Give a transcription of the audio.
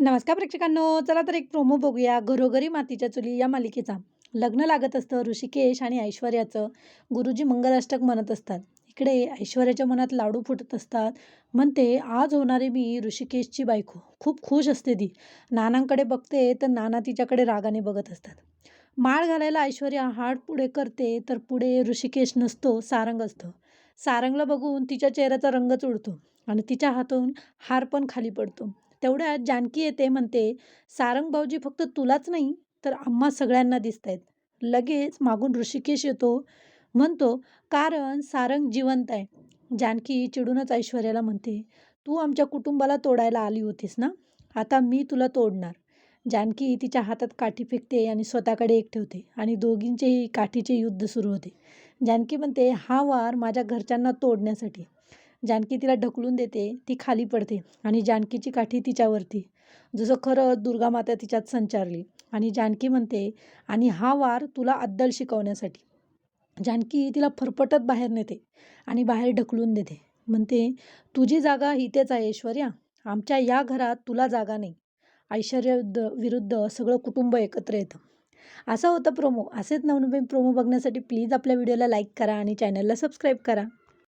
नमस्कार प्रेक्षकांनो चला तर एक प्रोमो बघूया. घरोघरी मातीच्या चुली या मालिकेचा. लग्न लागत असतं ऋषिकेश आणि ऐश्वर्याचं. गुरुजी मंगलाष्टक म्हणत असतात. इकडे ऐश्वर्याच्या मनात लाडू फुटत असतात. म्हणते आज होणारी मी ऋषिकेशची बायको. खूप खुश असते ती. नानांकडे बघते तर नाना तिच्याकडे रागाने बघत असतात. माळ घालायला ऐश्वर्या हाड पुढे करते तर पुढे ऋषिकेश नसतो सारंग असतो. सारंगला बघून तिच्या चेहऱ्याचा रंगच उडतो. आणि तिच्या हातून हार पण खाली पडतो. तेवढ्यात जानकी येते म्हणते सारंग भाऊजी फक्त तुलाच नाही तर आम्हा सगळ्यांना दिसत आहेत लगेच मागून ऋषिकेश येतो. म्हणतो कारण सारंग जिवंत आहे. जानकी चिडूनच ऐश्वर्याला म्हणते तू आमच्या कुटुंबाला तोडायला आली होतीस ना? आता मी तुला तोडणार. जानकी तिच्या हातात काठी फेकते आणि स्वतःकडे एक ठेवते आणि दोघींचेही काठीचे युद्ध सुरू होते. जानकी म्हणते हा वार माझ्या घरच्यांना तोडण्यासाठी. जानकी तिला ढकलून देते ती खाली पडते आणि जानकीची काठी तिच्यावरती. जसं खरं दुर्गा माता तिच्यात संचारली आणि जानकी म्हणते आणि हा वार तुला अद्दल शिकवण्यासाठी. जानकी तिला फरफटत बाहेर नेते आणि बाहेर ढकलून देते. म्हणते तुझी जागा इथेच आहे ऐश्वर्या. आमच्या या घरात तुला जागा नाही. ऐश्वर्या विरुद्ध सगळं कुटुंब एकत्र येतं. असं होतं प्रोमो. असेच नवनवीन प्रोमो बघण्यासाठी प्लीज आपल्या व्हिडिओला लाईक करा आणि चॅनलला सबस्क्राईब करा.